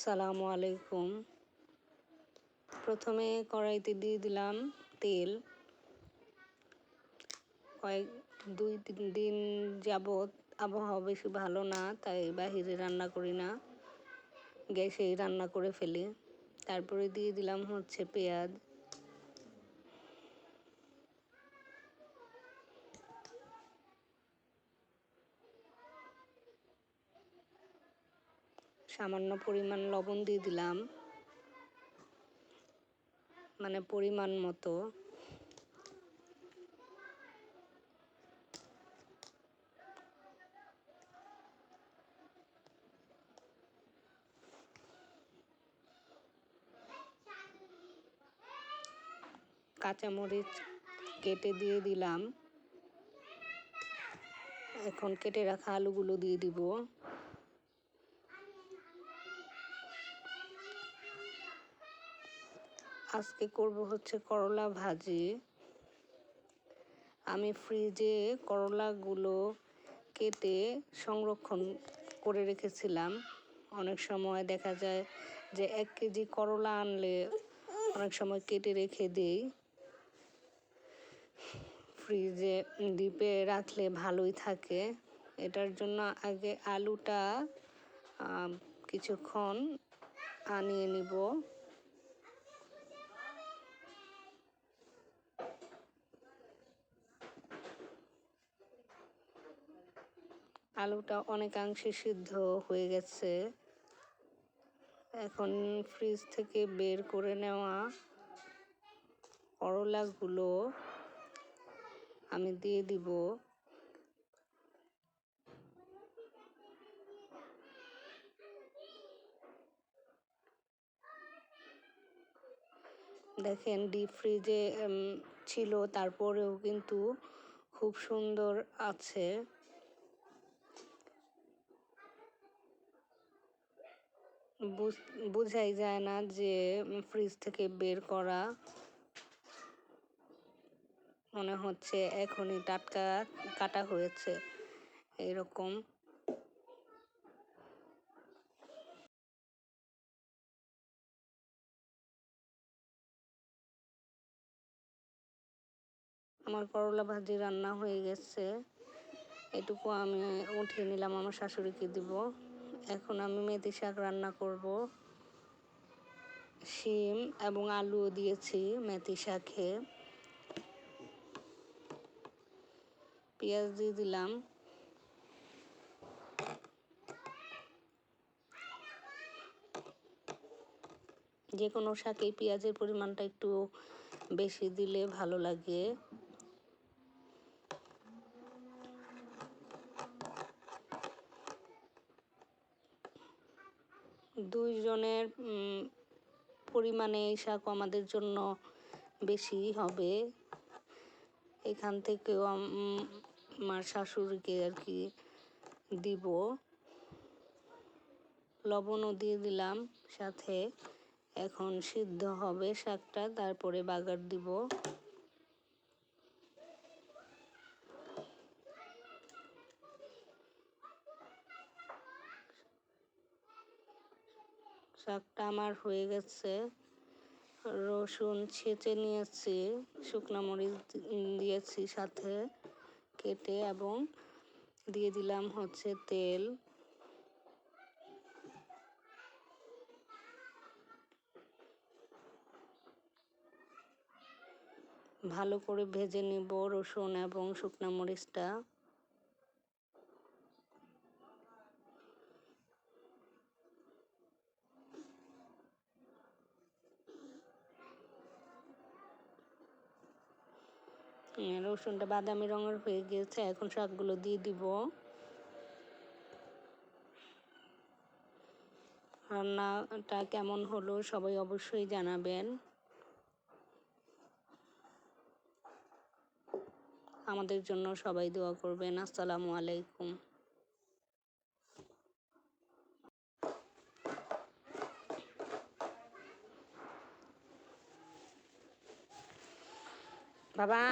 আসসালামু আলাইকুম। প্রথমে কড়াইতে দিয়ে দিলাম তেল। কয়েক, দুই, তিন দিন যাবৎ আবহাওয়া বেশি ভালো না, তাই বাহিরে রান্না করি না। গ্যাসেই রান্না করে ফেলি। তারপরে দিয়ে দিলাম হচ্ছে পেঁয়াজ। সামান্য পরিমাণ লবণ দিয়ে দিলাম। মানে পরিমাণ মতো। কাঁচামরিচ কেটে দিয়ে দিলাম। এখন কেটে রাখা আলুগুলো দিয়ে দিব। আজকে করব হচ্ছে করলা ভাজি। আমি ফ্রিজে করলাগুলো কেটে সংরক্ষণ করে রেখেছিলাম। অনেক সময় দেখা যায় যে এক কেজি করলা আনলে অনেক সময় কেটে রেখে দিই। ফ্রিজে ডিপে রাখলে ভালোই থাকে। এটার জন্য আগে আলুটা কিছুক্ষণ আনিয়ে নিব। আলুটা অনেকাংশে সিদ্ধ হয়ে গেছে। এখন ফ্রিজ থেকে বের করে নেওয়া করলাগুলো আমি দিয়ে দিব। দেখেন ডিপ ফ্রিজে ছিল, তারপরেও কিন্তু খুব সুন্দর আছে। বোঝাই যায় না যে ফ্রিজ থেকে বের করা মনে হচ্ছে এখনই টাটকা কাটা হয়েছে, এরকম। আমার করলা ভাজি রান্না হয়ে গেছে, এটুকু আমি উঠিয়ে নিলাম, আমার শাশুড়িকে দিব। এখন আমি মেথি শাক রান্না করব। শিম এবং আলুও দিয়েছি মেথি শাকে। পেঁয়াজ দিয়ে দিলাম। যে কোনো শাকে পেঁয়াজের পরিমাণটা একটু বেশি দিলে ভালো লাগে। দুইজনের পরিমাণে এই শাক আমাদের জন্য বেশি হবে। এখান থেকেও আমার শাশুড়িকে আর কি দিব। লবণও দিয়ে দিলাম সাথে। এখন সিদ্ধ হবে শাকটা, তারপরে বাগার দিব। শাকটা আমার হয়ে গেছে। রসুন ছেঁচে নিয়েছি, শুকনো মরিচ দিয়েছি সাথে কেটে এবং দিয়ে দিলাম হচ্ছে তেল। ভালো করে ভেজে নিব রসুন এবং শুকনো মরিচটা। রসুনটা বাদামি রঙের হয়ে গিয়েছে এখন শাকগুলো দিয়ে দিব। রান্নাটা কেমন হলো সবাই অবশ্যই জানাবেন। আমাদের জন্য সবাই দোয়া করবেন। আসসালামু আলাইকুম। বাবা।